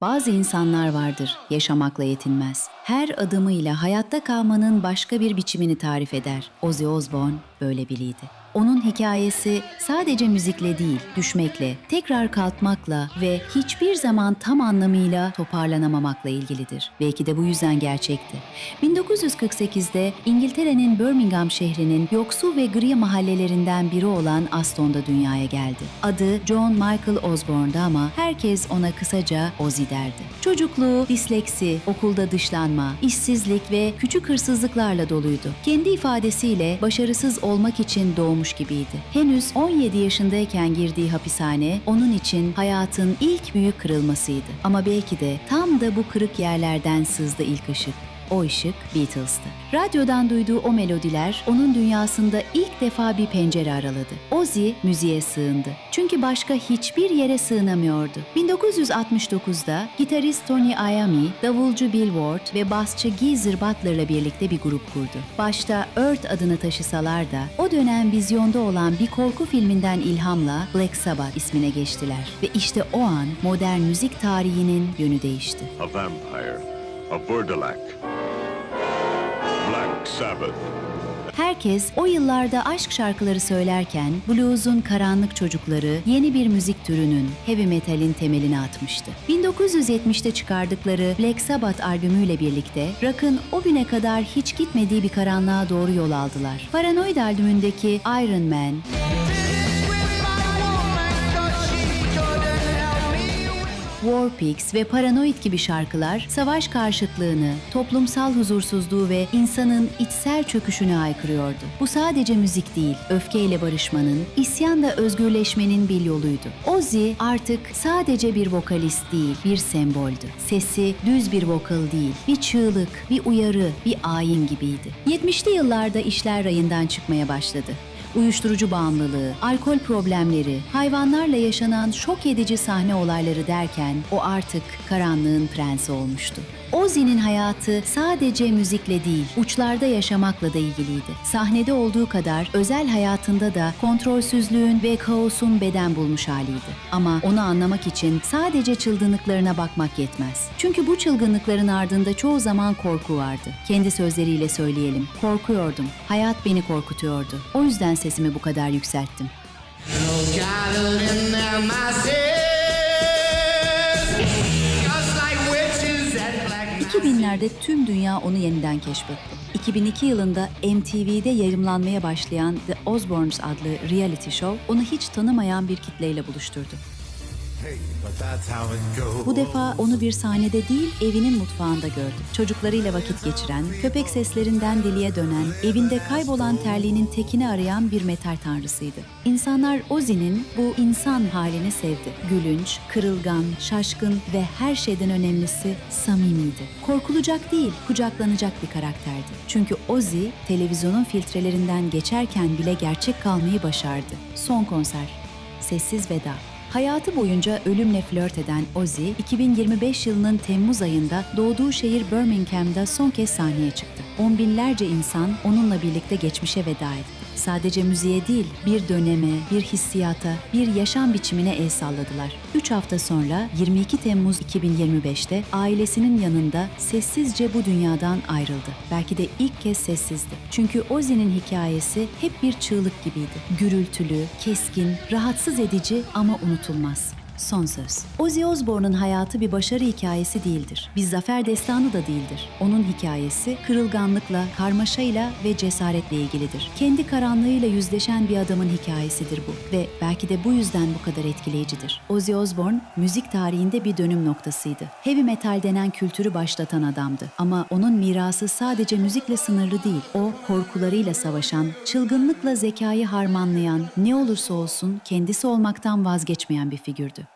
Bazı insanlar vardır, yaşamakla yetinmez. Her adımıyla hayatta kalmanın başka bir biçimini tarif eder. Ozzy Osbourne böyle biriydi. Onun hikayesi sadece müzikle değil, düşmekle, tekrar kalkmakla ve hiçbir zaman tam anlamıyla toparlanamamakla ilgilidir. Belki de bu yüzden gerçekti. 1948'de İngiltere'nin Birmingham şehrinin yoksul ve gri mahallelerinden biri olan Aston'da dünyaya geldi. Adı John Michael Osborne'da ama herkes ona kısaca Ozzy derdi. Çocukluğu disleksi, okulda dışlanma, işsizlik ve küçük hırsızlıklarla doluydu. Kendi ifadesiyle başarısız olmak için doğmuş gibiydi. Henüz 17 yaşındayken girdiği hapishane onun için hayatın ilk büyük kırılmasıydı. Ama belki de tam da bu kırık yerlerden sızdı ilk ışık. O ışık Beatles'tı. Radyodan duyduğu o melodiler onun dünyasında ilk defa bir pencere araladı. Ozzy müziğe sığındı. Çünkü başka hiçbir yere sığınamıyordu. 1969'da gitarist Tony Iommi, davulcu Bill Ward ve basçı Geezer Butler'la birlikte bir grup kurdu. Başta Earth adını taşısalar da o dönem vizyonda olan bir korku filminden ilhamla Black Sabbath ismine geçtiler. Ve işte o an modern müzik tarihinin yönü değişti. A vampire. A. Black Sabbath. Herkes o yıllarda aşk şarkıları söylerken blues'un karanlık çocukları yeni bir müzik türünün, heavy metal'in temelini atmıştı. 1970'te çıkardıkları Black Sabbath albümüyle birlikte rock'ın o güne kadar hiç gitmediği bir karanlığa doğru yol aldılar. Paranoid albümündeki Iron Man, War Pigs ve Paranoid gibi şarkılar savaş karşıtlığını, toplumsal huzursuzluğu ve insanın içsel çöküşünü aykırıyordu. Bu sadece müzik değil, öfkeyle barışmanın, isyanla özgürleşmenin bir yoluydu. Ozzy artık sadece bir vokalist değil, bir semboldü. Sesi düz bir vokal değil, bir çığlık, bir uyarı, bir ayin gibiydi. 70'li yıllarda işler rayından çıkmaya başladı uyuşturucu bağımlılığı, alkol problemleri, hayvanlarla yaşanan şok edici sahne olayları derken o artık karanlığın prensi olmuştu. Ozzy'nin hayatı sadece müzikle değil, uçlarda yaşamakla da ilgiliydi. Sahnede olduğu kadar özel hayatında da kontrolsüzlüğün ve kaosun beden bulmuş haliydi. Ama onu anlamak için sadece çılgınlıklarına bakmak yetmez. Çünkü bu çılgınlıkların ardında çoğu zaman korku vardı. Kendi sözleriyle söyleyelim. Korkuyordum. Hayat beni korkutuyordu. O yüzden sesimi bu kadar yükselttim. No cattle in their masses, just like witches and black 2000'lerde tüm dünya onu yeniden keşfetti. 2002 yılında MTV'de yayımlanmaya başlayan The Osbournes adlı reality show onu hiç tanımayan bir kitleyle buluşturdu. Bu defa onu bir sahnede değil evinin mutfağında gördü. Çocuklarıyla vakit geçiren, köpek seslerinden deliye dönen, evinde kaybolan terliğinin tekini arayan bir metal tanrısıydı. İnsanlar Ozzy'nin bu insan halini sevdi. Gülünç, kırılgan, şaşkın ve her şeyden önemlisi samimiydi. Korkulacak değil, kucaklanacak bir karakterdi. Çünkü Ozzy televizyonun filtrelerinden geçerken bile gerçek kalmayı başardı. Son konser, sessiz veda. Hayatı boyunca ölümle flört eden Ozzy, 2025 yılının Temmuz ayında doğduğu şehir Birmingham'da son kez sahneye çıktı. On binlerce insan onunla birlikte geçmişe veda etti. Sadece müziğe değil, bir döneme, bir hissiyata, bir yaşam biçimine el salladılar. Üç hafta sonra 22 Temmuz 2025'te ailesinin yanında sessizce bu dünyadan ayrıldı. Belki de ilk kez sessizdi. Çünkü Ozzy'nin hikayesi hep bir çığlık gibiydi. Gürültülü, keskin, rahatsız edici ama unutulmaz. Son söz. Ozzy Osbourne'un hayatı bir başarı hikayesi değildir. Bir zafer destanı da değildir. Onun hikayesi kırılganlıkla, karmaşayla ve cesaretle ilgilidir. Kendi karanlığıyla yüzleşen bir adamın hikayesidir bu ve belki de bu yüzden bu kadar etkileyicidir. Ozzy Osbourne müzik tarihinde bir dönüm noktasıydı. Heavy metal denen kültürü başlatan adamdı. Ama onun mirası sadece müzikle sınırlı değil. O korkularıyla savaşan, çılgınlıkla zekayı harmanlayan, ne olursa olsun kendisi olmaktan vazgeçmeyen bir figürdü.